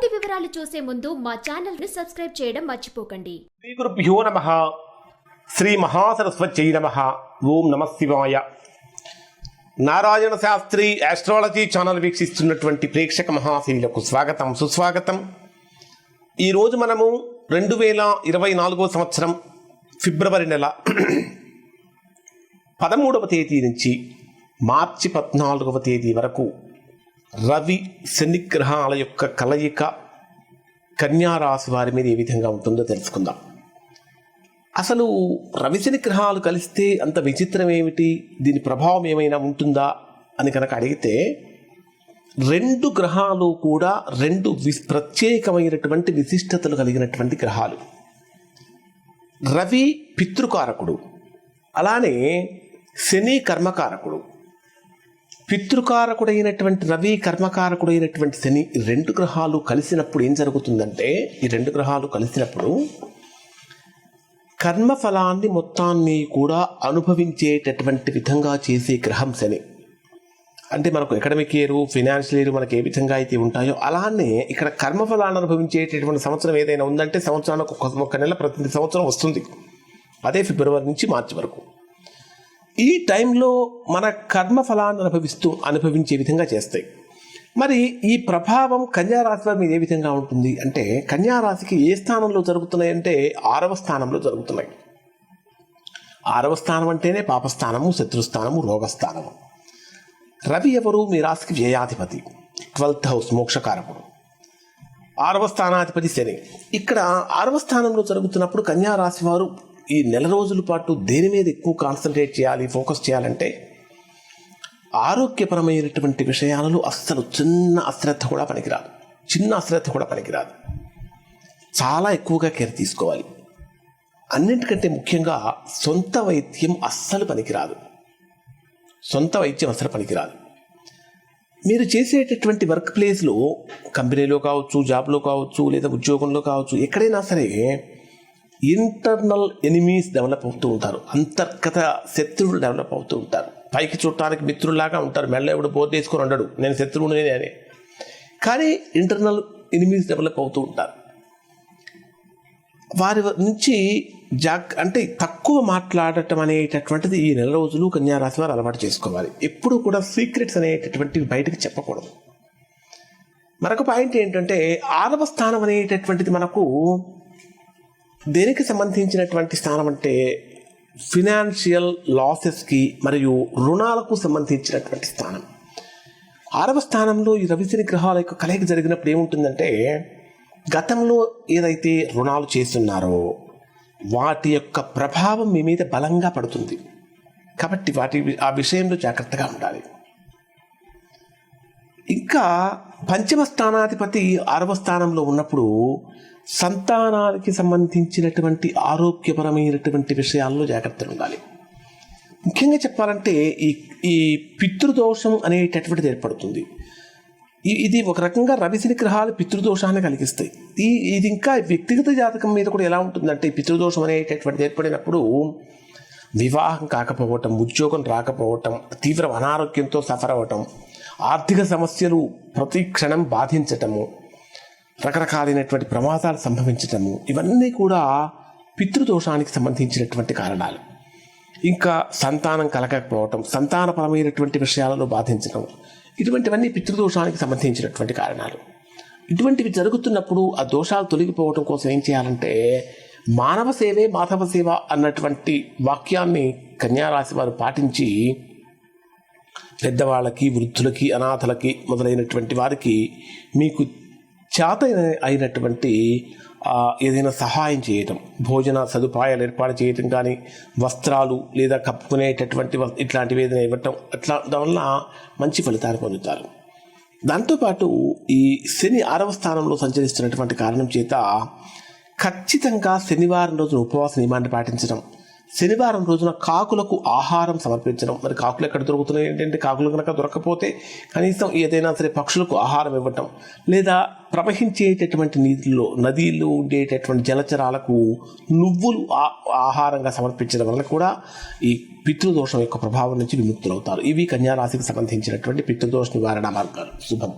పూర్తి వివరాలు చూసే ముందు మా ఛానల్ని సబ్స్క్రైబ్ చేయడం మర్చిపోకండి. శ్రీ గురుభ్యో నమ. శ్రీ మహాసరస్వత్యై నమ. ఓం నమ శివాయ. నారాయణ శాస్త్రి ఆస్ట్రాలజీ ఛానల్ వీక్షిస్తున్నటువంటి ప్రేక్షక మహాశీలకు స్వాగతం సుస్వాగతం. ఈరోజు మనము రెండు వేల ఇరవై నాలుగో సంవత్సరం ఫిబ్రవరి నెల పదమూడవ తేదీ నుంచి మార్చి పద్నాలుగవ తేదీ వరకు రవి శని గ్రహాల యొక్క కలయిక కన్యారాశి వారి మీద ఏ విధంగా ఉంటుందో తెలుసుకుందాం. అసలు రవిశని గ్రహాలు కలిస్తే అంత విచిత్రం ఏమిటి? దీని ప్రభావం ఏమైనా ఉంటుందా? అని కనుక అడిగితే రెండు గ్రహాలు కూడా రెండు వి- ప్రత్యేకమైనటువంటి విశిష్టతలు కలిగినటువంటి గ్రహాలు. రవి పితృకారకుడు అలానే శని కర్మకారకుడు. పితృకారకుడైనటువంటి రవి కర్మకారకుడైనటువంటి శని ఈ రెండు గ్రహాలు కలిసినప్పుడు ఏం జరుగుతుందంటే ఈ రెండు గ్రహాలు కలిసినప్పుడు కర్మఫలాన్ని మొత్తాన్ని కూడా అనుభవించేటటువంటి విధంగా చేసే గ్రహం శని. అంటే మనకు ఎకడమిక్ ఇయర్ ఫినాన్షియల్ ఇయర్ మనకి ఏ విధంగా అయితే ఉంటాయో అలానే ఇక్కడ కర్మఫలాన్ని అనుభవించేటటువంటి సంవత్సరం ఏదైనా ఉందంటే సంవత్సరానికి ఒక ఒక నెల ప్రతి సంవత్సరం వస్తుంది. అదే ఫిబ్రవరి నుంచి మార్చి వరకు. ఈ టైంలో మన కర్మఫలాన్ని అనుభవిస్తూ అనుభవించే విధంగా చేస్తాయి. మరి ఈ ప్రభావం కన్యా మీద ఏ విధంగా ఉంటుంది అంటే కన్యా రాశికి ఏ స్థానంలో జరుగుతున్నాయి అంటే ఆరవ స్థానంలో జరుగుతున్నాయి. ఆరవ స్థానం అంటేనే పాపస్థానము శత్రుస్థానము రోగస్థానము. రవి ఎవరు? మీ రాశికి వ్యయాధిపతి ట్వెల్త్ హౌస్ మోక్షకారకుడు. ఆరవ స్థానాధిపతి శని. ఇక్కడ ఆరవ స్థానంలో జరుగుతున్నప్పుడు కన్యా రాశి వారు ఈ నెల రోజుల పాటు దేని మీద ఎక్కువ కాన్సన్ట్రేట్ చేయాలి ఫోకస్ చేయాలంటే ఆరోగ్యపరమైనటువంటి విషయాలలో అస్సలు చిన్న అశ్రద్ధ కూడా పనికిరాదు. చిన్న అశ్రద్ధ కూడా పనికిరాదు. చాలా ఎక్కువగా కేర్ తీసుకోవాలి. అన్నింటికంటే ముఖ్యంగా సొంత వైద్యం అస్సలు పనికిరాదు. సొంత వైద్యం అస్సలు పనికిరాదు. మీరు చేసేటటువంటి వర్క్ ప్లేస్లో కంపెనీలో కావచ్చు జాబ్లో కావచ్చు లేదా ఉద్యోగంలో కావచ్చు ఎక్కడైనా సరే ఇంటర్నల్ ఎనిమీస్ డెవలప్ అవుతూ ఉంటారు. అంతర్గత శత్రువులు డెవలప్ అవుతూ ఉంటారు. పైకి చూడటానికి మిత్రుల్లాగా ఉంటారు. మెల్ల ఎవడు బోధ తీసుకొని ఉండడు. నేను శత్రువుని అని. కానీ ఇంటర్నల్ ఎనిమీస్ డెవలప్ అవుతూ ఉంటారు. వారి నుంచి జాగ్ అంటే తక్కువ మాట్లాడటం అనేటటువంటిది ఈ నెల రోజులు కన్యారాశి వారు అలవాటు చేసుకోవాలి. ఎప్పుడు కూడా సీక్రెట్స్ అనేటటువంటివి బయటకు చెప్పకూడదు. మరొక పాయింట్ ఏంటంటే ఆరవ స్థానం అనేటటువంటిది మనకు దేనికి సంబంధించినటువంటి స్థానం అంటే ఫినాన్షియల్ లాసెస్కి మరియు రుణాలకు సంబంధించినటువంటి స్థానం. ఆరవ స్థానంలో ఈ రవిశని గ్రహాల యొక్క కలయిక జరిగినప్పుడు ఏముంటుందంటే గతంలో ఏదైతే రుణాలు చేస్తున్నారో వాటి యొక్క ప్రభావం మీ మీద బలంగా పడుతుంది. కాబట్టి వాటి ఆ విషయంలో జాగ్రత్తగా ఉండాలి. ఇంకా పంచమ స్థానాధిపతి ఆరవ స్థానంలో ఉన్నప్పుడు సంతానానికి సంబంధించినటువంటి ఆరోగ్యపరమైనటువంటి విషయాల్లో జాగ్రత్తగా ఉండాలి. ముఖ్యంగా చెప్పాలంటే ఈ ఈ పితృదోషం అనేటటువంటిది ఏర్పడుతుంది. ఇది ఒక రకంగా రవిశని గ్రహాలు పితృదోషాన్ని కలిగిస్తాయి. ఈ ఇది ఇంకా వ్యక్తిగత జాతకం మీద కూడా ఎలా ఉంటుందంటే పితృదోషం అనేటటువంటిది ఏర్పడినప్పుడు వివాహం కాకపోవటం ఉద్యోగం రాకపోవటం తీవ్ర అనారోగ్యంతో సఫర్ అవ్వటం ఆర్థిక సమస్యలు ప్రతి క్షణం బాధించటము రకరకాలైనటువంటి ప్రమాదాలు సంభవించటము ఇవన్నీ కూడా పితృదోషానికి సంబంధించినటువంటి కారణాలు. ఇంకా సంతానం కలగకపోవటం సంతానపరమైనటువంటి విషయాలలో బాధించడం ఇటువంటివన్నీ పితృదోషానికి సంబంధించినటువంటి కారణాలు. ఇటువంటివి జరుగుతున్నప్పుడు ఆ దోషాలు తొలగిపోవటం కోసం ఏం చేయాలంటే మానవ సేవే మాధవ సేవ అన్నటువంటి వాక్యాన్ని కన్యారాశి వారు పాటించి పెద్దవాళ్ళకి వృద్ధులకి అనాథలకి మొదలైనటువంటి వారికి మీకు చేత అయినటువంటి ఏదైనా సహాయం చేయటం భోజన సదుపాయాలు ఏర్పాటు చేయటం కానీ వస్త్రాలు లేదా కప్పుకునేటటువంటి ఇట్లాంటివి ఏదైనా ఇవ్వటం అట్లా దానివల్ల మంచి ఫలితాలు పొందుతారు. దాంతోపాటు ఈ శని ఆరవ స్థానంలో సంచరిస్తున్నటువంటి కారణం చేత ఖచ్చితంగా శనివారం రోజున ఉపవాస నియమాన్ని పాటించడం శనివారం రోజున కాకులకు ఆహారం సమర్పించడం. మరి కాకులు ఎక్కడ దొరుకుతున్నాయి? ఏంటంటే కాకులు కనుక దొరకకపోతే కనీసం ఏదైనా సరే పక్షులకు ఆహారం ఇవ్వటం. లేదా ప్రవహించేటటువంటి నీటిలో నదిలో ఉండేటటువంటి జలచరాలకు నువ్వులు ఆహారంగా సమర్పించడం వల్ల కూడా ఈ పితృదోషం యొక్క ప్రభావం నుంచి విముక్తులవుతారు. ఇవి కన్యారాశికి సంబంధించినటువంటి పితృదోష నివారణ మార్గాలు. శుభం.